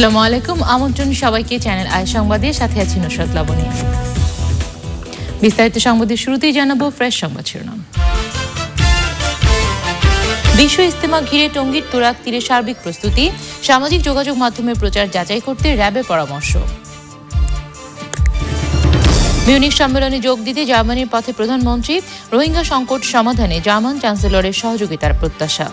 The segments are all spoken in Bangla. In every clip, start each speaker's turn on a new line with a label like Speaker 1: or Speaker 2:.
Speaker 1: আসসালামু আলাইকুম। আমন্ত্রণ সবাইকে চ্যানেল আই সংবাদে সাথে আছি নুসরাত লাবণী। বিস্তারিত সংবাদের শুরুতেই জানাব ফ্রেশ সংবাদ শিরোনাম। বিশ্ব ইস্তেমা ঘিরে টঙ্গীর তুরাক তীরে সার্বিক প্রস্তুতি, সামাজিক যোগাযোগ মাধ্যমের প্রচার যাচাই করতে র্যাবের পরামর্শ। মিউনিক সম্মেলনে যোগ দিতে জার্মানির পথে প্রধানমন্ত্রী রোহিঙ্গা সংকট সমাধানে জার্মান চ্যান্সেলরের সহযোগিতার প্রত্যাশা।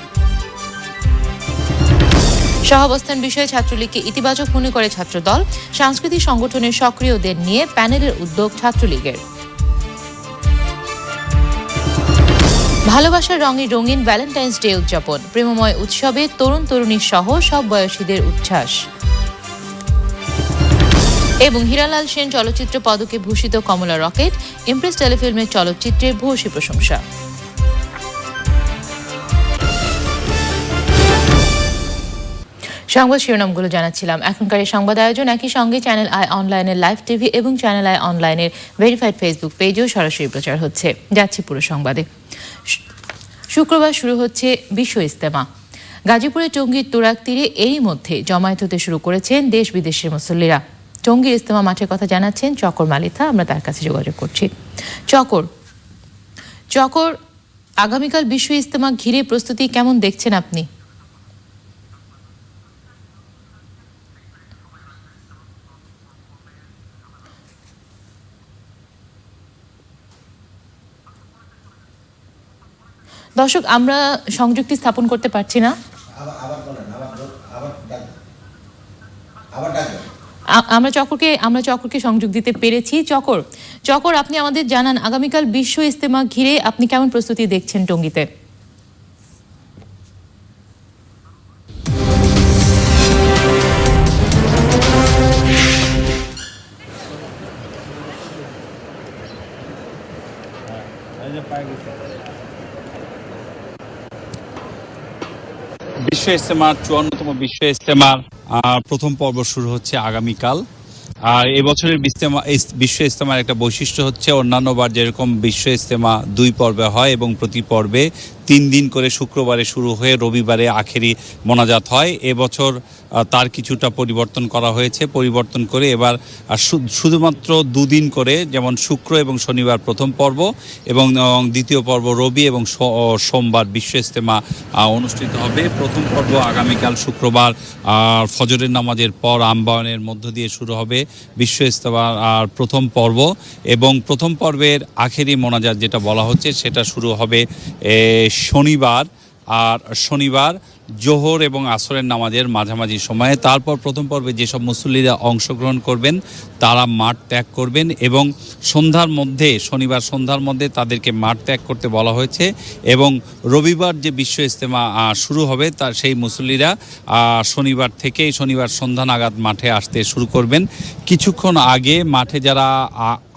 Speaker 1: সহাবস্থান বিষয়ে ছাত্রলীগকে ইতিবাচক মনে করে ছাত্রদল, সাংস্কৃতিক সংগঠনের সক্রিয়দের নিয়ে প্যানেলের উদ্যোগ ছাত্রলীগের। ভালোবাসার রঙে রঙিন ভ্যালেন্টাইন্স ডে উদযাপন, প্রেমময় উৎসবে তরুণ তরুণী সহ সব বয়সীদের উচ্ছ্বাস। এবং হীরালাল সেন চলচ্চিত্র পদকে ভূষিত কমলা রকেট, ইমপ্রেস টেলিফিল্মের চলচ্চিত্রের ভূয়সী প্রশংসা। সংবাদ শিরোনামগুলো জানাচ্ছিলাম। এখনকার এই সংবাদ আয়োজন একই সঙ্গে চ্যানেল আই অনলাইনের লাইভ টিভি এবং চ্যানেল আই অনলাইনের ভেরিফাইড ফেসবুক পেজেও সরাসরি প্রচার হচ্ছে। যাচ্ছি পুরো সংবাদে। শুক্রবার শুরু হচ্ছে বিশ্ব ইস্তেমা গাজীপুরের টঙ্গীর তুরাক তীরে এরই মধ্যে জমায়েত হতে শুরু করেছেন দেশ বিদেশের মুসল্লিরা। টঙ্গীর ইস্তেমা মাঠের কথা জানাচ্ছেন চকর মালিথা। আমরা তার কাছে যোগাযোগ করছি। চকর। চকর, আগামীকাল বিশ্ব ইস্তেমা ঘিরে প্রস্তুতি কেমন দেখছেন আপনি? দর্শক, আমরা সংযুক্তি স্থাপন করতে পারছি না। আমরা চকরকে আমরা চকরকে সংযোগ দিতে পেরেছি। চকর চকর, আপনি আমাদের জানান, আগামীকাল বিশ্ব ইস্তেমা ঘিরে আপনি কেমন প্রস্তুতি দেখছেন টঙ্গিতে?
Speaker 2: বিশ্ব ইস্তেমার চুয়ান্নতম বিশ্ব ইস্তেমার প্রথম পর্ব শুরু হচ্ছে আগামীকাল। আর এবছরের বিস্তেমা বিশ্ব ইস্তেমার একটা বৈশিষ্ট্য হচ্ছে অন্যান্য বার যেরকম বিশ্ব ইস্তেমা দুই পর্বে হয় এবং প্রতি পর্বে তিন দিন করে শুক্রবারে শুরু হয়ে রবিবারে আখেরি মোনাজাত হয়। এবছর তার কিছুটা পরিবর্তন করা হয়েছে। পরিবর্তন করে এবার শুধুমাত্র দুদিন করে যেমন শুক্র এবং শনিবার প্রথম পর্ব এবং দ্বিতীয় পর্ব রবি এবং সোমবার বিশ্ব ইস্তেমা অনুষ্ঠিত হবে। প্রথম পর্ব আগামীকাল শুক্রবার ফজরের নামাজের পর আম্বায়নের মধ্য দিয়ে শুরু হবে বিশ্ব ইস্তেমা আর প্রথম পর্ব এবং প্রথম পর্বের আখেরি মোনাজাত যেটা বলা হচ্ছে সেটা শুরু হবে শনিবার আর শনিবার জোহর এবং আসরের নামাজের মাঝামাঝি সময়ে তারপর প্রথম পর্বে যেসব মুসল্লিরা অংশগ্রহণ করবেন, তারা মাঠ ত্যাগ করবেন এবং সন্ধ্যার মধ্যে, শনিবার সন্ধ্যার মধ্যে তাদেরকে মাঠ ত্যাগ করতে বলা হয়েছে এবং রবিবার যে বিশ্ব ইজতেমা শুরু হবে তার সেই মুসল্লিরা শনিবার থেকেই শনিবার সন্ধ্যা নাগাদ মাঠে আসতে শুরু করবেন। কিছুক্ষণ আগে মাঠে যারা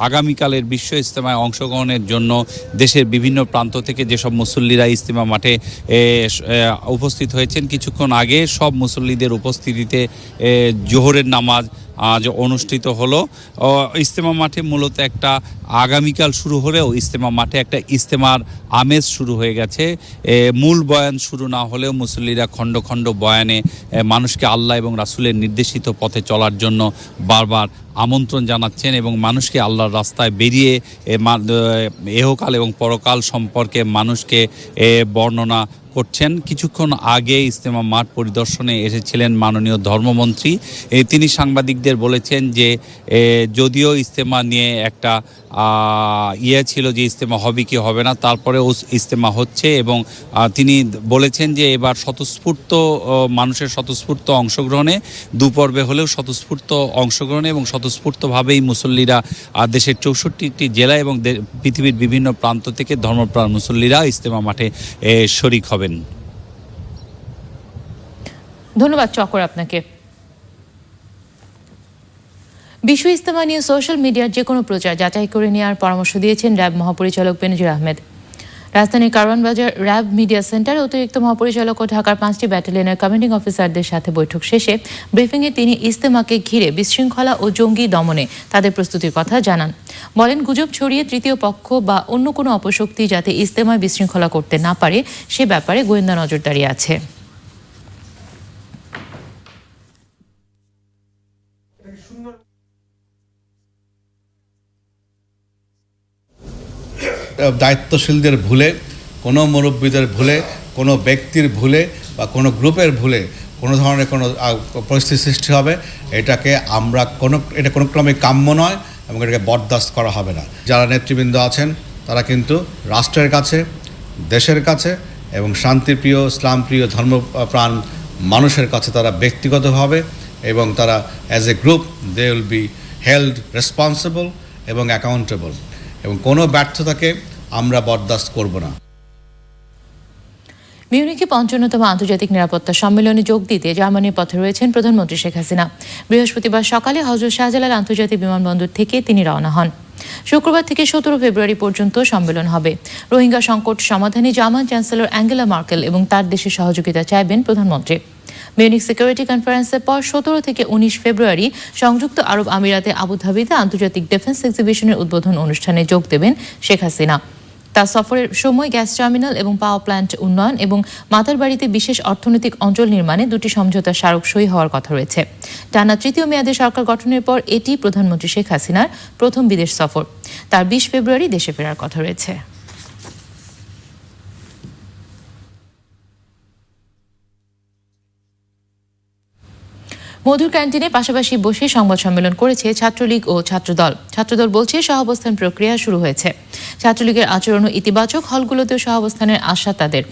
Speaker 2: আগামীকালের বিশ্ব ইজতেমায় অংশগ্রহণের জন্য দেশের বিভিন্ন প্রান্ত থেকে যেসব মুসল্লিরা ইজতেমা মাঠে উপস্থিত হয়েছেন। কিছুক্ষণ আগে সব মুসল্লিদের উপস্থিতিতে জোহরের নামাজ আজ অনুষ্ঠিত হলো। ইস্তেমা মাঠে মূলত একটা আগামীকাল শুরু হলেও ইস্তেমা মাঠে একটা ইস্তেমার আমেজ শুরু হয়ে গেছে। মূল বয়ান শুরু না হলেও মুসল্লিরা খণ্ড খণ্ড বয়ানে মানুষকে আল্লাহ এবং রাসূলের নির্দেশিত পথে চলার জন্য বারবার আমন্ত্রণ জানাচ্ছেন এবং মানুষকে আল্লাহর রাস্তায় বেরিয়ে এহকাল এবং পরকাল সম্পর্কে মানুষকে বর্ণনা করছেন। কিছুক্ষণ আগে ইস্তেমা মাঠ পরিদর্শনে এসেছিলেন মাননীয় ধর্মমন্ত্রী। তিনি সাংবাদিকদের বলেছেন যে যদিও ইস্তেমা নিয়ে একটা ইয়ে ছিল যে ইস্তেমা হবে কি হবে না, তারপরেও ইস্তেমা হচ্ছে এবং তিনি বলেছেন যে এবার স্বতঃস্ফূর্ত মানুষের স্বতঃস্ফূর্ত অংশগ্রহণে, দু পর্বে হলেও স্বতঃস্ফূর্ত অংশগ্রহণে এবং স্বতঃস্ফূর্তভাবেই মুসল্লিরা দেশের চৌষট্টিটি জেলা এবং পৃথিবীর বিভিন্ন প্রান্ত থেকে ধর্মপ্রাণ মুসল্লিরা ইস্তেমা মাঠে শরিক হবেন
Speaker 1: ধন্যবাদ চকর আপনাকে। বিশ্ব ইস্তেমা নিয়ে সোশ্যাল মিডিয়ার যে কোনো প্রচার যাচাই করে নেওয়ার পরামর্শ দিয়েছেন র্যাব মহাপরিচালক বেনজির আহমেদ। রাজধানীর কারওয়ান বাজার র্যাব মিডিয়া সেন্টারে অতিরিক্ত মহাপরিচালক ও ঢাকার পাঁচটি ব্যাটালিয়নের কমান্ডিং অফিসারদের সাথে বৈঠক শেষে ব্রিফিংয়ে তিনি ইস্তেমাকে ঘিরে বিশৃঙ্খলা ও জঙ্গি দমনে তাদের প্রস্তুতির কথা জানান। বলেন, গুজব ছড়িয়ে তৃতীয় পক্ষ বা অন্য কোনো অপশক্তি যাতে ইস্তেমায় বিশৃঙ্খলা করতে না পারে, সে ব্যাপারে গোয়েন্দা নজরদারি আছে।
Speaker 3: দায়িত্বশীলদের ভুলে, কোনো মুরব্বীদের ভুলে, কোনো ব্যক্তির ভুলে বা কোনো গ্রুপের ভুলে কোনো ধরনের কোনো পরিস্থিতি সৃষ্টি হবে। এটাকে আমরা কোনো, এটা কোনো ক্রমে কাম্য নয় এবং এটাকে বরদাস্ত করা হবে না। যারা নেতৃবৃন্দ আছেন, তারা কিন্তু রাষ্ট্রের কাছে, দেশের কাছে এবং শান্তিপ্রিয় ইসলামপ্রিয় ধর্মপ্রাণ মানুষের কাছে তারা ব্যক্তিগতভাবে এবং তারা as a group they will be held responsible এবং অ্যাকাউন্টেবল এবং কোনো ব্যর্থতাকে আমরা বরদাস্ত করব না।
Speaker 1: মিউনিকে পঞ্চান্নতম আন্তর্জাতিক নিরাপত্তা সম্মেলনে যোগ দিতে জার্মানির পথে রয়েছেন প্রধানমন্ত্রী শেখ হাসিনা। বৃহস্পতিবার সকালে হজরত শাহজালাল আন্তর্জাতিক বিমানবন্দর থেকে তিনি রওনা হন। শুক্রবার থেকে সতেরো ফেব্রুয়ারি পর্যন্ত সম্মেলন হবে। রোহিঙ্গা সংকট সমাধানে জার্মান চ্যান্সেলর অ্যাঙ্গেলা মার্কেল এবং তার দেশের সহযোগিতা চাইবেন প্রধানমন্ত্রী। মিউনিক সিকিউরিটি কনফারেন্সের পর সতেরো থেকে উনিশ ফেব্রুয়ারি সংযুক্ত আরব আমিরাতে আবুধাবিতে আন্তর্জাতিক ডিফেন্স এক্সিবিশনের উদ্বোধন অনুষ্ঠানে যোগ দেবেন শেখ হাসিনা। তার সফরের সময় গ্যাস টার্মিনাল এবং পাওয়ার প্ল্যান্ট উন্নয়ন এবং মাতার বাড়িতে বিশেষ অর্থনৈতিক অঞ্চল নির্মাণে দুটি সমঝোতা স্মারক সই হওয়ার কথা রয়েছে। টানা তৃতীয় মেয়াদে সরকার গঠনের পর এটি প্রধানমন্ত্রী শেখ হাসিনার প্রথম বিদেশ সফর। তার বিশ ফেব্রুয়ারি দেশে ফেরার কথা রয়েছে। মধুর ক্যান্টিনে পাশাপাশি বসে সংবাদ সম্মেলন করেছে ছাত্রলীগ ও ছাত্রদল। ছাত্রদল বলছে সহাবস্থান প্রক্রিয়া শুরু হয়েছে। ছাত্রলীগের আচরণও ইতিবাচক, হলগুলোতেও সহাবস্থানের আশা তাদের।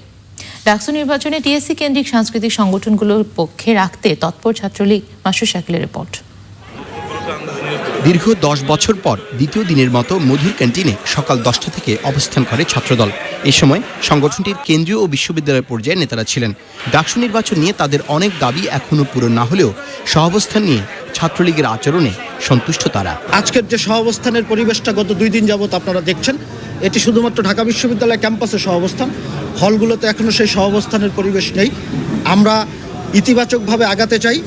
Speaker 1: ডাকসু নির্বাচনে টিএসসি কেন্দ্রিক সাংস্কৃতিক সংগঠনগুলোর পক্ষে রাখতে তৎপর ছাত্রলীগ মাসুর শাকিলের রিপোর্ট।
Speaker 4: দীর্ঘ দশ বছর পর দ্বিতীয় দিনের মতো মধুর ক্যান্টিনে সকাল দশটা থেকে অবস্থান করে ছাত্রদল। এ সময় সংগঠনটির কেন্দ্রীয় ও বিশ্ববিদ্যালয় পর্যায়ে নেতারা ছিলেন। ডাকসু নির্বাচন নিয়ে তাদের অনেক দাবি এখনও পূরণ না হলেও সহাবস্থান নিয়ে ছাত্রলীগের আচরণে সন্তুষ্ট তারা।
Speaker 5: আজকের যে সহাবস্থানের পরিবেশটা গত দুই দিন যাবত আপনারা দেখছেন, এটি শুধুমাত্র ঢাকা বিশ্ববিদ্যালয় ক্যাম্পাসে সহাবস্থান, হলগুলোতে এখনও সেই সহাবস্থানের পরিবেশ নেই। আমরা ইতিবাচকভাবে আগাতে চাই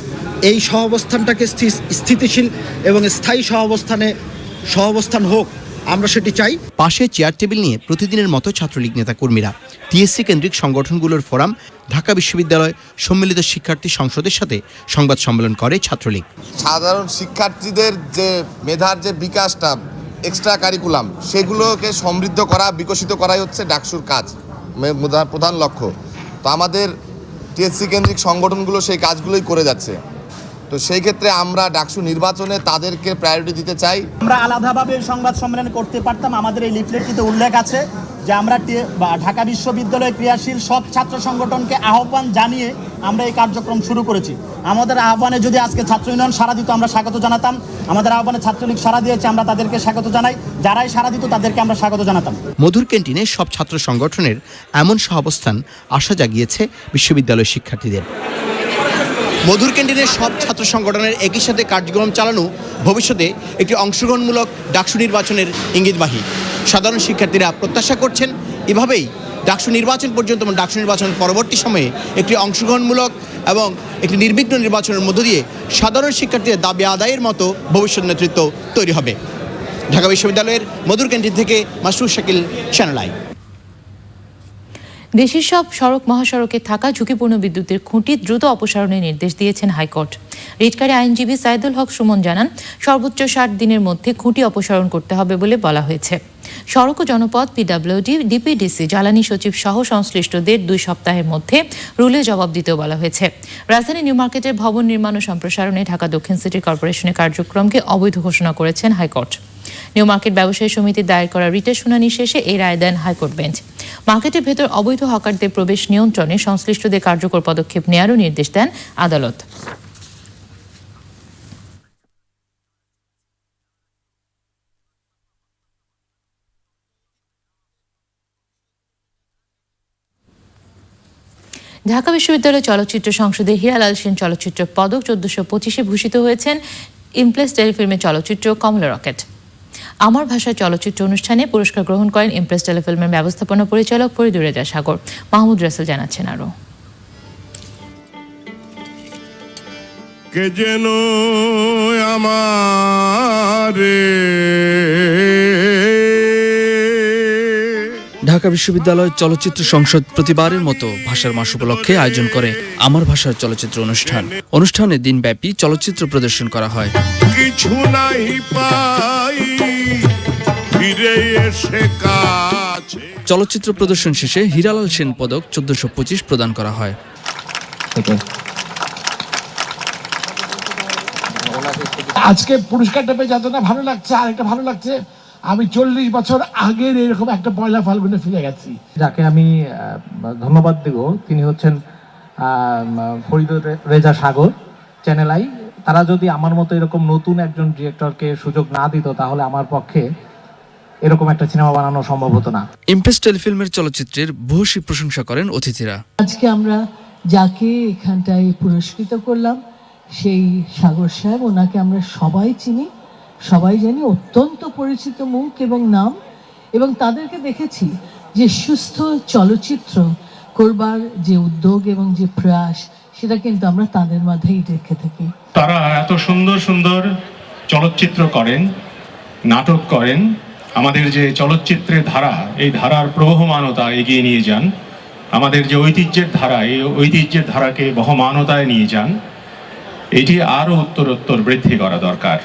Speaker 5: এই সহাবস্থানটাকে স্থি- স্থিতিশীল এবং স্থায়ী সহাবস্থানে সহাবস্থান হোক আমরা সেটি চাই।
Speaker 4: পাশে চেয়ার টেবিল নিয়ে প্রতিদিনের মতো ছাত্রলীগ নেতা কর্মীরা টিএসসি কেন্দ্রিক সংগঠনগুলোর ফোরাম ঢাকা বিশ্ববিদ্যালয় সম্মিলিত শিক্ষার্থী সংসদের সাথে সংবাদ সম্মেলন করে ছাত্রলীগ।
Speaker 6: সাধারণ শিক্ষার্থীদের যে মেধার যে বিকাশটা এক্সট্রা কারিকুলাম সেগুলোকে সমৃদ্ধ করা বিকশিত করাই হচ্ছে ডাকসুর কাজ প্রধান- প্রধান লক্ষ্য। তো আমাদের টিএসসি কেন্দ্রিক সংগঠনগুলো সেই কাজগুলোই করে যাচ্ছে। তো সেই ক্ষেত্রে আমরা ডাকসু নির্বাচনে তাদেরকে প্রায়োরিটি দিতে চাই।
Speaker 7: আমরা আলাদাভাবে সংবাদ সম্মেলন করতে পারতাম আমাদের এই লিফলেটটিতে উল্লেখ আছে যে আমরা টি- বা ঢাকা বিশ্ববিদ্যালয়ে ক্রিয়াশীল সব ছাত্র সংগঠনকে আহ্বান জানিয়ে আমরা এই কার্যক্রম শুরু করেছি। আমাদের আহ্বানে যদি আজকে ছাত্র ইউনিয়ন সারা দিত আমরা স্বাগত জানাতাম। আমাদের আহ্বানে ছাত্রলীগ সারা দিয়েছে আমরা তাদেরকে স্বাগত জানাই। যারাই সারা দিত তাদেরকে আমরা স্বাগত জানাতাম।
Speaker 4: মধুর ক্যান্টিনে সব ছাত্র সংগঠনের এমন সহাবস্থান আশা জাগিয়েছে বিশ্ববিদ্যালয় শিক্ষার্থীদের। মধুর ক্যান্টিনের সব ছাত্র সংগঠনের একই সাথে কার্যক্রম চালানো ভবিষ্যতে একটি অংশগ্রহণমূলক ডাকসু নির্বাচনের ইঙ্গিতবাহী। সাধারণ শিক্ষার্থীরা প্রত্যাশা করছেন, এভাবেই ডাকসু নির্বাচন পর্যন্ত ডাকসু নির্বাচনের পরবর্তী সময়ে একটি অংশগ্রহণমূলক এবং একটি নির্বিঘ্ন নির্বাচনের মধ্য দিয়ে সাধারণ শিক্ষার্থীদের দাবি আদায়ের মতো ভবিষ্যৎ নেতৃত্ব তৈরি হবে। ঢাকা বিশ্ববিদ্যালয়ের মধুর ক্যান্টিন থেকে মাসরুর শাকিল চ্যানেল
Speaker 1: দেশের সব সড়ক মহাসড়কে থাকা ঝুঁকিপূর্ণ বিদ্যুতের খুঁটি দ্রুত অপসারণের নির্দেশ দিয়েছেন হাইকোর্ট। রিটকারী আইনজীবী সাইদুল হক সুমন জানান, সর্বোচ্চ ষাট দিনের মধ্যে খুঁটি অপসারণ করতে হবে বলে বলা হয়েছে। সড়ক ও জনপথ পিডাব্লিউডি ডিপিডিসি জ্বালানি সচিব সহ সংশ্লিষ্টদের দুই সপ্তাহের মধ্যে রুলে জবাব দিতেও বলা হয়েছে। রাজধানী নিউ মার্কেটের ভবন নির্মাণ ও সম্প্রসারণে ঢাকা দক্ষিণ সিটি কর্পোরেশনের কার্যক্রমকে অবৈধ ঘোষণা করেছেন হাইকোর্ট। নিউ মার্কেট ব্যবসায়ী সমিতির দায়ের করা রিটের শুনানি শেষে এই রায় দেন হাইকোর্ট বেঞ্চ। মার্কেটের ভেতর অবৈধ হকারদের প্রবেশ নিয়ন্ত্রণে সংশ্লিষ্টদের কার্যকর পদক্ষেপ নেয়ারও নির্দেশ দেন আদালত। ঢাকা বিশ্ববিদ্যালয় চলচ্চিত্র সংসদে হিরালাল সেন চলচ্চিত্র পদক চোদ্দশো পঁচিশে ভূষিত হয়েছেন ইমপ্লেস টেলিফিল্মের চলচ্চিত্র কমলা রকেট। আমার ভাষায় চলচ্চিত্র অনুষ্ঠানে পুরস্কার গ্রহণ করেন ইমপ্রেস টেলিফিল্মের ব্যবস্থাপনা পরিচালক ফরিদুর রেজা সাগর। মাহমুদ রাসেল জানাচ্ছেন আরও
Speaker 8: কে যেন আমারে
Speaker 9: ঢাকা বিশ্ববিদ্যালয় চলচ্চিত্র সংসদ প্রতিবারের মতো ভাষার মাস উপলক্ষে আয়োজন করে আমার ভাষার চলচ্চিত্র অনুষ্ঠান। অনুষ্ঠানে দিনব্যাপী চলচ্চিত্র প্রদর্শন করা হয়।
Speaker 8: কিছু নাই পাই। ফিরে এসে কাছে।
Speaker 9: চলচ্চিত্র প্রদর্শন শেষে হীরালাল সেন পদক চোদ্দশো পঁচিশ প্রদান করা হয়।
Speaker 10: আজকে পুরস্কারটা পেয়ে যতটা ভালো লাগছে আর একটা ভালো লাগছে আমি চল্লিশ বছর আগের এরকম একটা পয়লা ফাল্গুনে ফিরে গেছি।
Speaker 11: যাকে আমি ধন্যবাদ দেব তিনি হচ্ছেন ফরিদ রেজা সাগর চ্যানেল আই তারা যদি আমার মতো এরকম নতুন একজন ডিরেক্টরকে সুযোগ না দিত তাহলে আমার পক্ষে এরকম একটা সিনেমা বানানো সম্ভব হতো না।
Speaker 9: ইমপ্রেস টেলিফিল্মের চলচ্চিত্রের ভূয়সী প্রশংসা করেন অতিথিরা।
Speaker 12: আজকে আমরা যাকে এখানটায় পুরস্কৃত করলাম সেই সাগর সাহেব ওনাকে আমরা সবাই চিনি সবাই জানি অত্যন্ত পরিচিত মুখ এবং নাম এবং তাদেরকে দেখেছি যে সুস্থ চলচ্চিত্র করবার যে উদ্যোগ এবং যে প্রয়াস সেটা কিন্তু আমরা তাদের মাঝেই দেখে থাকি।
Speaker 13: তারা এত সুন্দর সুন্দর চলচ্চিত্র করেন নাটক করেন। আমাদের যে চলচ্চিত্রের ধারা এই ধারার প্রবহমানতা এগিয়ে নিয়ে যান। আমাদের যে ঐতিহ্যের ধারা এই ঐতিহ্যের ধারাকে বহমানতায় নিয়ে যান। এটি আরও উত্তরোত্তর বৃদ্ধি করা দরকার।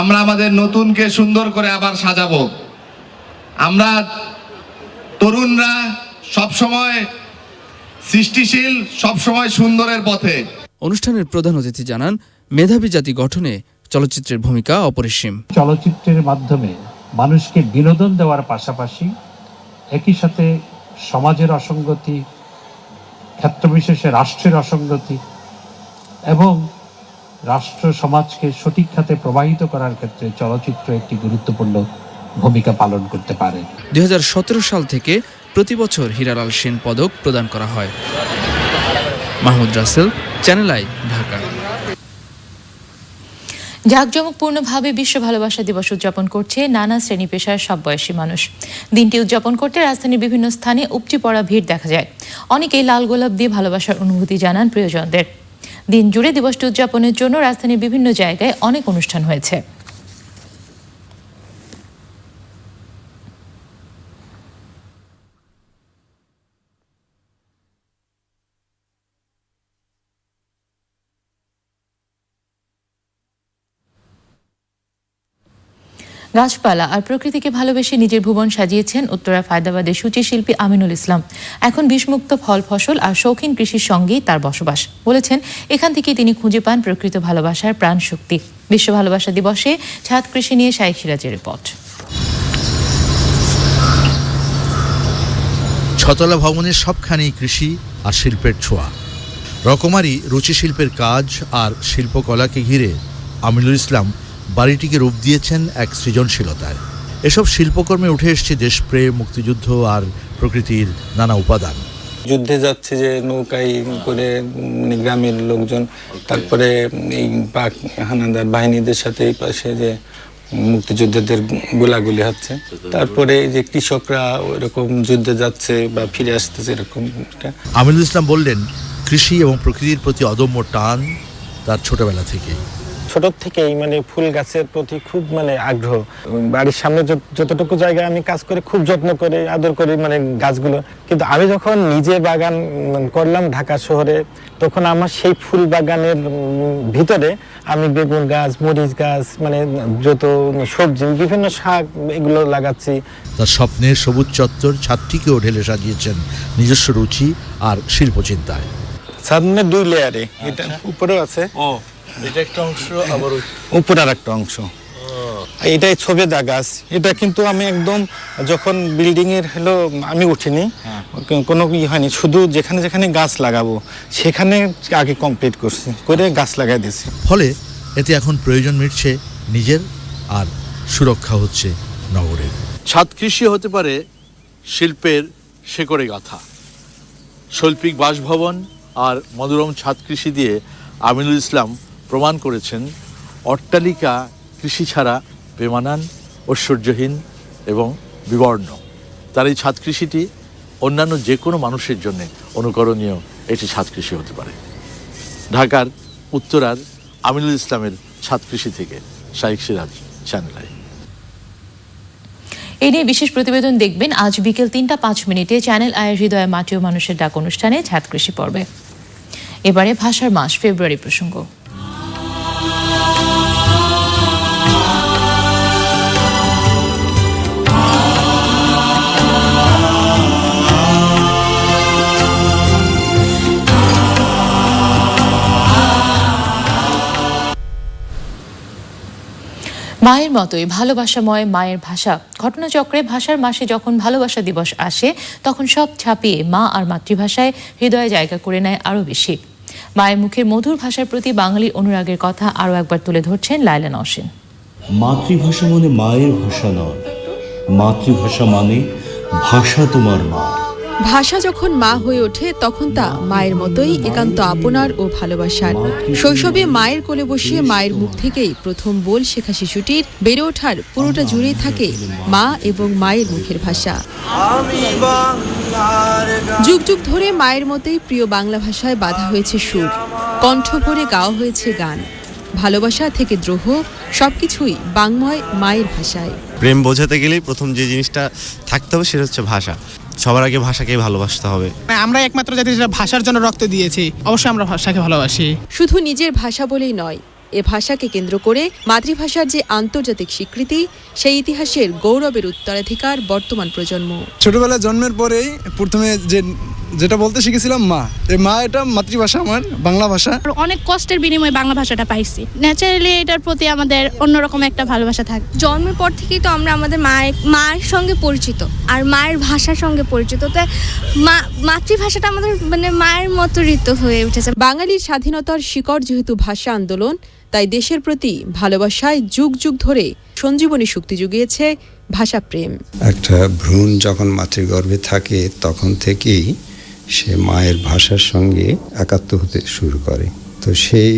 Speaker 6: আমরা আমাদের নতুনকে সুন্দর করে আবার সাজাবো। আমরা তরুণরা সবসময় সৃষ্টিশীল সবসময় সুন্দরের পথে।
Speaker 9: অনুষ্ঠানের প্রধান অতিথি জানান মেধাবী জাতি গঠনে চলচ্চিত্রের ভূমিকা অপরিসীম।
Speaker 11: চলচ্চিত্রের মাধ্যমে মানুষকে বিনোদন দেওয়ার পাশাপাশি একই সাথে সমাজের অসঙ্গতি ক্ষেত্রবিশেষে রাষ্ট্রের অসঙ্গতি এবং রাষ্ট্র সমাজকে সঠিক খাতে প্রবাহিত করার ক্ষেত্রে চলচ্চিত্র একটি গুরুত্বপূর্ণ ভূমিকা পালন করতে পারে।
Speaker 9: দুই হাজার সতেরো সাল থেকে প্রতি বছর হীরালাল সেন পদক প্রদান করা হয়। Mahmud Russell channel I Dhaka.
Speaker 1: জাঁকজমকপূর্ণভাবে বিশ্ব ভালোবাসা দিবস উদযাপন করছে নানা শ্রেণি পেশার সব বয়সী মানুষ। দিনটি উদযাপন করতে রাজধানীর বিভিন্ন স্থানে উপচে পড়া ভিড় দেখা যায়। অনেকেই লাল গোলাপ দিয়ে ভালোবাসার অনুভূতি জানান প্রিয়জনদের। দিন জুড়ে দিবসটি উদযাপনের জন্য রাজধানীর বিভিন্ন জায়গায় অনেক অনুষ্ঠান হয়েছে। গাছপালা আর প্রকৃতিকে ভালোবেসে নিজের ভুবন সাজিয়েছেন উত্তরা ফায়দাবাদের সূচি শিল্পী আমিনুল ইসলাম। এখন বিষমুক্ত ফল ফসল আর শৌখিন কৃষির সঙ্গেই তার বসবাস। বলেছেন, এখান থেকে তিনি খুঁজে পান প্রকৃত ভালোবাসার প্রাণ শক্তি বিশ্ব ভালোবাসা দিবসে ছাদ কৃষি নিয়ে শাইখ সিরাজের রিপোর্ট।
Speaker 14: ছতলা ভবনের সবখানেই কৃষি আর শিল্পের ছোঁয়া। রকমারি রুচি শিল্পের কাজ আর শিল্পকলাকে ঘিরে আমিনুল ইসলাম বাড়িটিকে রূপ দিয়েছেন এক সৃজনশীলতায়। এসব শিল্পকর্মে উঠে এসছে দেশপ্রেম মুক্তিযুদ্ধ আর প্রকৃতির নানা উপাদান।
Speaker 15: যুদ্ধে যাচ্ছে যে নৌকায় করে গ্রামের লোকজন তারপরে এই পাক হানাদার বাহিনীদের সাথে এই পাশে যে মুক্তিযোদ্ধাদের গোলাগুলি হচ্ছে তারপরে যে কৃষকরা ওইরকম যুদ্ধে যাচ্ছে বা ফিরে আসতেছে এরকম
Speaker 14: আমিনুল ইসলাম বললেন কৃষি এবং প্রকৃতির প্রতি অদম্য টান তার ছোটবেলা থেকেই।
Speaker 15: ছোট থেকেই মানে ফুল গাছের প্রতি খুব মানে আগ্রহ। বাড়ির সামনে যতটুকু জায়গায় আমি কাজ করে খুব যত্ন করে আদর করি মানে গাছগুলো। কিন্তু আমি যখন নিজে বাগান করলাম ঢাকা শহরে তখন আমার সেই ফুল বাগানের ভিতরে আমি বেগুন গাছ মরিচ গাছ মানে যত সবজি বিভিন্ন শাক এগুলো লাগাচ্ছি।
Speaker 14: তার স্বপ্নের সবুজ চত্বর ছাদটিকেও ঢেলে সাজিয়েছেন নিজস্ব রুচি আর শিল্পচিন্তায়।
Speaker 15: সামনে দুই লেয়ারে এটা উপরেও আছে।
Speaker 14: ও। এটা একটা অংশ আবার
Speaker 15: উপর আর একটা অংশ। এটাই ছবেদা গাছ। এটা কিন্তু আমি একদম যখন বিল্ডিং এর হলো আমি উঠিনি কোনো ই হয়নি শুধু যেখানে যেখানে গাছ লাগাবো সেখানে আগে কমপ্লিট করছি করে গাছ লাগাই দিয়েছি।
Speaker 14: ফলে এতে এখন প্রয়োজন মিটছে নিজের আর সুরক্ষা হচ্ছে নগরের।
Speaker 16: ছাদ কৃষি হতে পারে শিল্পের শেকড়ে গাথা। শৈল্পিক বাসভবন আর মনোরম ছাদ কৃষি দিয়ে আমিনুল ইসলাম প্রমাণ করেছেন অট্টালিকা কৃষি ছাড়া বেমানান, ঐশ্বর্যহীন এবং বিবর্ণ। তার এই ছাদ কৃষিটি অন্যান্য যে কোনো মানুষের জন্য অনুকরণীয় এটি ছাদ কৃষি হতে পারে। ঢাকার উত্তরার আমিনুল ইসলামের ছাদ কৃষি থেকে শাইক সিরাজ চ্যানেল। আই
Speaker 1: এ নিয়ে বিশেষ প্রতিবেদন দেখবেন আজ বিকেল তিনটা পাঁচ মিনিটে চ্যানেল আয়ের হৃদয়ে মাটি ও মানুষের ডাক অনুষ্ঠানে ছাদ কৃষি পর্বে। এবারে ভাষার মাস, ফেব্রুয়ারি প্রসঙ্গ। মায়ের মতোই ভালোবাসাময় মায়ের ভাষা। ঘটনাচক্রে ভাষার মাসে যখন ভালোবাসা দিবস আসে, তখন সব ছাপিয়ে মা আর মাতৃভাষায় হৃদয়ে জায়গা করে নেয় আরও বেশি। মায়ের মুখের মধুর ভাষার প্রতি বাঙালির অনুরাগের কথা আরও একবার তুলে ধরছেন লায়লা নওশিন।
Speaker 17: মাতৃভাষা মানে মায়ের ভাষা নয়। মাতৃভাষা মানে ভাষা তোমার মা।
Speaker 18: ভাষা যখন মা হয়ে ওঠে, তখন তা মায়ের মতোই একান্ত আপনার ও ভালোবাসার। শৈশবে মায়ের কোলে বসে মায়ের মুখ থেকেই প্রথম বল শেখা শিশুটির বেড়ে ওঠার পুরোটা জুড়েই থাকে মা এবং মায়ের মুখের ভাষা। যুগ যুগ ধরে মায়ের মতোই প্রিয় বাংলা ভাষায় বাধা হয়েছে সুর, কণ্ঠ ভরে গাওয়া হয়েছে গান। ভালোবাসা থেকে দ্রোহ সবকিছুই বাংময় মায়ের ভাষায়।
Speaker 19: প্রেম বোঝাতে গেলেই প্রথম যে জিনিসটা থাকতে হবে সেটা হচ্ছে ভাষা। সবার আগে ভাষাকে ভালোবাসতে হবে।
Speaker 20: আমরা একমাত্র জাতি যেটা ভাষার জন্য রক্ত দিয়েছি অবশ্যই আমরা ভাষাকে ভালোবাসি।
Speaker 18: শুধু নিজের ভাষা বলেই নয় এ ভাষাকে কেন্দ্র করে মাতৃভাষার যে আন্তর্জাতিক স্বীকৃতি সেই ইতিহাসের গৌরবের উত্তরাধিকার বর্তমান প্রজন্ম।
Speaker 21: ছোটবেলায় জন্মের পরেই প্রথমে যে যেটা বলতে শিখেছিলাম মা এই মা এটা মাতৃভাষা আমার বাংলা ভাষা।
Speaker 22: অনেক কষ্টের বিনিময়ে বাংলা ভাষাটা পাইছি। ন্যাচারালি এটার প্রতি আমাদের অন্যরকম একটা ভালোবাসা থাকে।
Speaker 23: জন্মের পর থেকেই তো আমরা আমাদের মায়ের মায়ের সঙ্গে পরিচিত আর মায়ের ভাষার সঙ্গে পরিচিত। তাই মা মাতৃভাষাটা আমাদের মানে মায়ের মতো ঋত হয়ে উঠেছে।
Speaker 18: বাঙালির স্বাধীনতার শিকড় যেহেতু ভাষা আন্দোলন তাই দেশের প্রতি ভালোবাসায় যুগ যুগ ধরে সঞ্জীবনী শক্তি জুগিয়েছে ভাষাপ্রেম
Speaker 24: একটা ভ্রূণ যখন মাতৃগর্ভে থাকে, তখন থেকেই সে মায়ের ভাষার সঙ্গে একাত্ম হতে শুরু করে। তো সেই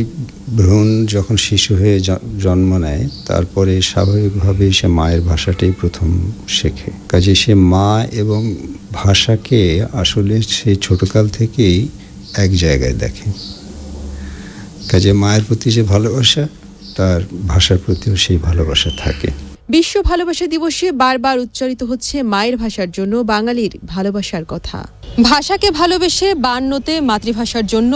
Speaker 24: ভ্রূণ যখন শিশু হয়ে জন্ম নেয়, তারপরে স্বাভাবিকভাবেই সে মায়ের ভাষাটাই প্রথম শেখে। কাজে সে মা এবং ভাষাকে আসলে সে ছোটকাল থেকেই এক জায়গায় দেখে। কাজে মায়ের প্রতি যে ভালোবাসা, তার ভাষার প্রতিও সেই ভালোবাসা থাকে।
Speaker 18: বিশ্ব ভালোবাসা দিবসে বারবার উচ্চারিত হচ্ছে মায়ের ভাষার জন্য বাঙালির ভালোবাসার কথা। ভাষাকে ভালোবেসে বান্নতে মাতৃভাষার জন্য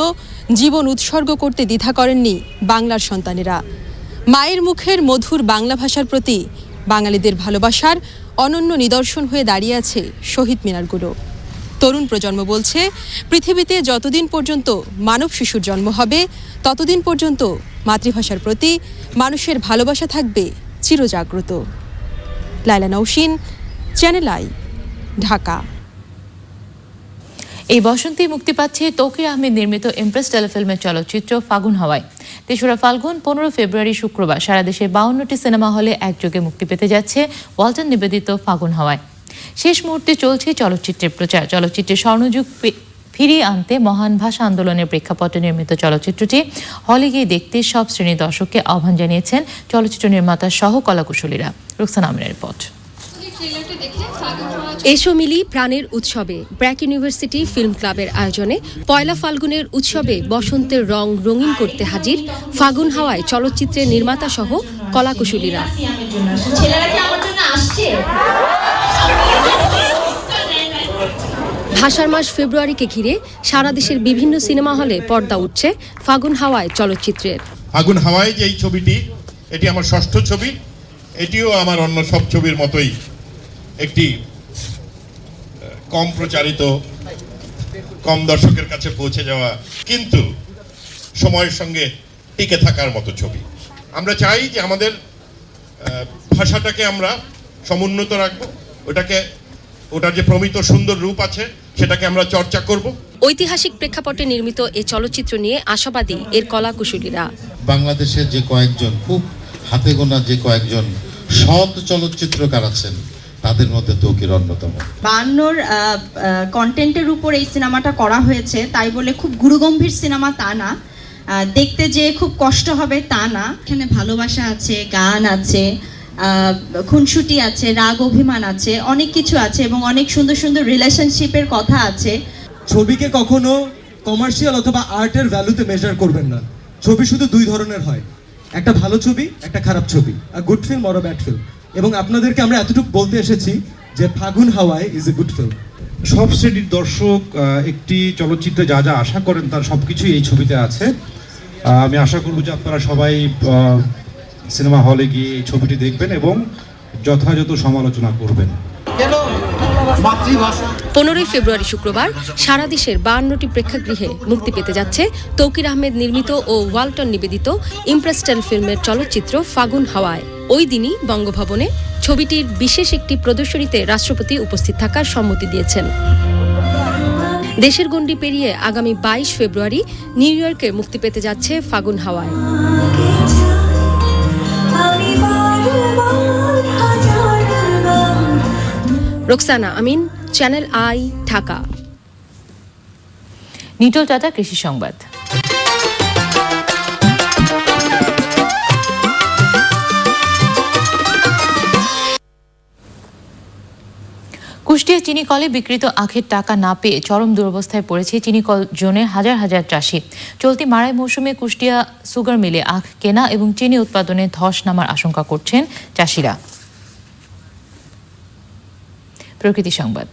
Speaker 18: জীবন উৎসর্গ করতে দ্বিধা করেননি বাংলার সন্তানেরা। মায়ের মুখের মধুর বাংলা ভাষার প্রতি বাঙালিদের ভালোবাসার অনন্য নিদর্শন হয়ে দাঁড়িয়ে আছে শহীদ মিনারগুলো। তরুণ প্রজন্ম বলছে, পৃথিবীতে যতদিন পর্যন্ত মানব শিশুর জন্ম হবে, ততদিন পর্যন্ত মাতৃভাষার প্রতি মানুষের ভালোবাসা থাকবে চিরজাগ্রত। Laila Nousin channel I, Dhaka.
Speaker 1: এই বসন্তে মুক্তি পাচ্ছে তৌকির আহমেদ নির্মিত ইমপ্রেস টেলিফিল্মের চলচ্চিত্র ফাগুন হওয়ায়। তেসরা ফাল্গুন, পনেরো ফেব্রুয়ারি শুক্রবার। সারা দেশে বাউন্নটি সিনেমা হলে একযোগে মুক্তি পেতে যাচ্ছে ওয়ালটন নিবেদিত ফাগুন হাওয়ায়। শেষ মুহূর্তে চলছে চলচ্চিত্রের প্রচার। চলচ্চিত্রের স্বর্ণযুগ ফিরিয়ে আনতে মহান ভাষা আন্দোলনের প্রেক্ষাপটে নির্মিত চলচ্চিত্রটি হলে গিয়ে দেখতে সব শ্রেণির দর্শককে আহ্বান জানিয়েছেন চলচ্চিত্র নির্মাতা সহ কলাকুশলীরা। রুকসানা আমিনের রিপোর্ট।
Speaker 25: এসো মিলি প্রাণের উৎসবে ব্র্যাক ইউনিভার্সিটি ফিল্ম ক্লাবের আয়োজনে পয়লা ফাল্গুনের উৎসবে বসন্তের রং রঙিন করতে হাজির ফাগুন হাওয়ায় চলচ্চিত্রের নির্মাতা সহ কলাকুশলীরা। ভাষার মাস ফেব্রুয়ারিকে ঘিরে সারা দেশের বিভিন্ন সিনেমা হলে পর্দা উঠছে ফাগুন হাওয়ায় চলচ্চিত্রের।
Speaker 8: ফাগুন হাওয়ায় যে ছবিটি, এটি আমার ষষ্ঠ ছবি, এটিও আমার অন্য সব ছবির মতোই একটি কম প্রচারিত, কম দর্শকের কাছে পৌঁছে যাওয়া, কিন্তু সময়ের সঙ্গে টিকে থাকার মতো ছবি। আমরা চাই যে আমাদের ভাষাটাকে আমরা সমুন্নত রাখব ওটাকে ওটার যে প্রমিত সুন্দর রূপ আছে সেটাকে আমরা চর্চা করব।
Speaker 25: ঐতিহাসিক প্রেক্ষাপটে নির্মিত এ চলচ্চিত্র নিয়ে আশাবাদী এর কলাকুশলীরা।
Speaker 26: বাংলাদেশের যে কয়েকজন খুব হাতে গোনা যে কয়েকজন সৎ চলচ্চিত্রকার আছেন তাদের মধ্যে তৌকির অন্যতম।
Speaker 27: বায়ান্নর কন্টেন্টের উপর এই সিনেমাটা করা হয়েছে তাই বলে খুব গুরুগম্ভীর সিনেমা তা না। দেখতে যে খুব কষ্ট হবে তা না। এখানে ভালোবাসা আছে গান আছে খুনসুটি আছে রাগ অভিমান আছে অনেক কিছু আছে এবং অনেক সুন্দর সুন্দর রিলেশনশিপের কথা আছে।
Speaker 28: ছবিকে কখনো কমার্শিয়াল অথবা আর্টের ভ্যালুতে মেজার করবেন না। ছবি শুধু দুই ধরনের হয়। একটা ভালো ছবি একটা খারাপ ছবি। Good film or bad film এবং আপনাদেরকে আমরা এতটুকু বলতে এসেছি যে ফাগুন হাওয়ায় ইজ এ গুড ফিল্ম
Speaker 29: সব শ্রেণির দর্শক একটি চলচ্চিত্রে যা যা আশা করেন তার সব কিছুই এই ছবিতে আছে। আমি আশা করব যে আপনারা সবাই আহ, সিনেমা হলে গিয়ে এই ছবিটি দেখবেন এবং যথাযথ সমালোচনা করবেন।
Speaker 25: পনেরোই ফেব্রুয়ারি শুক্রবার সারা দেশের বায়ান্নটি প্রেক্ষাগৃহে মুক্তি পেতে যাচ্ছে তৌকির আহমেদ নির্মিত ও ওয়ালটন নিবেদিত ইমপ্রেস্টেল ফিল্মের চলচ্চিত্র ফাগুন হাওয়ায়। ওই দিনই বঙ্গভবনে ছবিটির বিশেষ একটি প্রদর্শনীতে রাষ্ট্রপতি উপস্থিত থাকার সম্মতি দিয়েছেন। দেশের গণ্ডি পেরিয়ে আগামী বাইশ ফেব্রুয়ারি নিউ ইয়র্কে মুক্তি পেতে যাচ্ছে ফাগুন হাওয়ায়। Roksana Amin channel I Dhaka.
Speaker 1: Nitol Tata কৃষি সংবাদ। কুষ্টিয়া চিনি কলে বিকৃত আখের টাকা না পেয়ে চরম দুরবস্থায় পড়েছে চিনিকল জোনে হাজার হাজার চাষি। চলতি মারাই মৌসুমে কুষ্টিয়া সুগার মিলে আখ কেনা এবং চিনি উৎপাদনে ধস নামার আশঙ্কা করছেন চাষিরা। প্রকৃতি সংবাদ।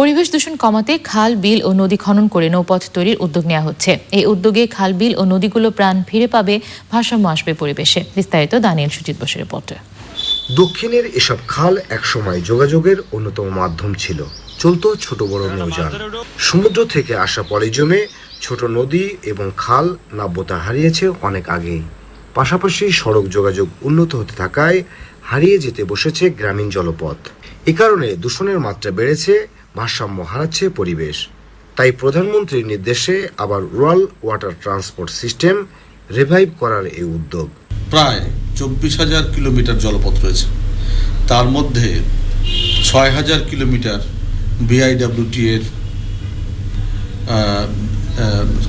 Speaker 1: পরিবেশ দূষণ কমাতে খাল, বিল ও নদী খনন করে নৌপথ তৈরির উদ্যোগ নেওয়া হচ্ছে। এই উদ্যোগে খাল, বিল ও নদীগুলো প্রাণ ফিরে পাবে, ভারসাম্য আসবে পরিবেশে। বিস্তারিত দানিয়েল সুজিত বসের রিপোর্টে।
Speaker 30: দক্ষিণের এসব খাল একসময় যোগাযোগের অন্যতম মাধ্যম ছিল। চলতো ছোট বড় নৌযান। সমুদ্র থেকে আসা পরে জমে ছোট নদী এবং খাল নাব্যতা হারিয়েছে অনেক আগেই। পাশাপাশি সড়ক যোগাযোগ উন্নত হতে থাকায় হারিয়ে যেতে বসেছে গ্রামীণ জলপথ। এ কারণে দূষণের মাত্রা বেড়েছে ভারসাম্য হারাচ্ছে পরিবেশ। তাই প্রধানমন্ত্রীর নির্দেশে আবার rural water transport system revive করার এই উদ্যোগ।
Speaker 16: প্রায় চব্বিশ হাজার কিলোমিটার জলপথ রয়েছে। তার মধ্যে ছয় হাজার কিলোমিটার বিআইডব্লিউটি এর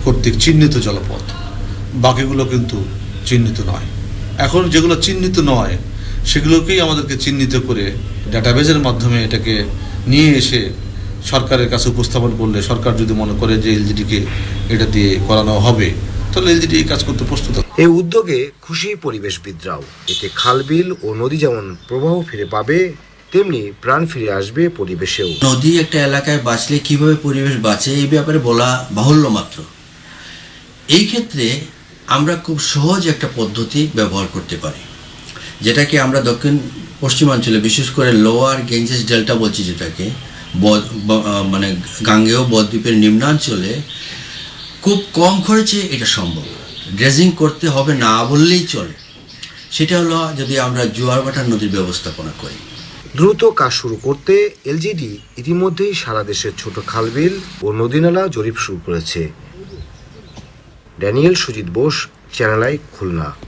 Speaker 16: কর্তৃক চিহ্নিত জলপথ। বাকিগুলো কিন্তু চিহ্নিত নয়। এখন যেগুলো চিহ্নিত নয়, সেগুলোকেই আমাদেরকে চিহ্নিত করে ডাটাবেজের মাধ্যমে এটাকে নিয়ে এসে সরকারের কাছে উপস্থাপন করলে সরকার যদি মনে করে যে এলজিডিকে এটা দিয়ে করানো হবে তাহলে এলজিডি এই কাজ করতে প্রস্তুত
Speaker 30: এই উদ্যোগে খুশি পরিবেশবিদরাও। এতে খালবিল ও নদী যেমন প্রবাহ ফিরে পাবে তেমনি প্রাণ ফিরে আসবে পরিবেশেও।
Speaker 31: নদী একটা এলাকায় বাঁচলে কীভাবে পরিবেশ বাঁচে এই ব্যাপারে বলা বাহুল্য মাত্র। এই ক্ষেত্রে আমরা খুব সহজ একটা পদ্ধতি ব্যবহার করতে পারি। যেটাকে আমরা দক্ষিণ পশ্চিমাঞ্চলে বিশেষ করে লোয়ার গেঞ্জেস ডেল্টা বলছি যেটাকে মানে গাঙ্গেয় বদ্বীপের নিম্নাঞ্চলে খুব কম খরচে এটা সম্ভব। ড্রেজিং করতে হবে না বললেই চলে। সেটা হলো যদি আমরা জোয়ার ভাটার নদীর ব্যবস্থাপনা করি।
Speaker 30: দ্রুত কাজ শুরু করতে এলজিডি ইতিমধ্যেই সারা দেশের ছোট খালবিল ও নদীনালা জরিপ শুরু করেছে। Daniel Sujit Bose, channel I, Khulna.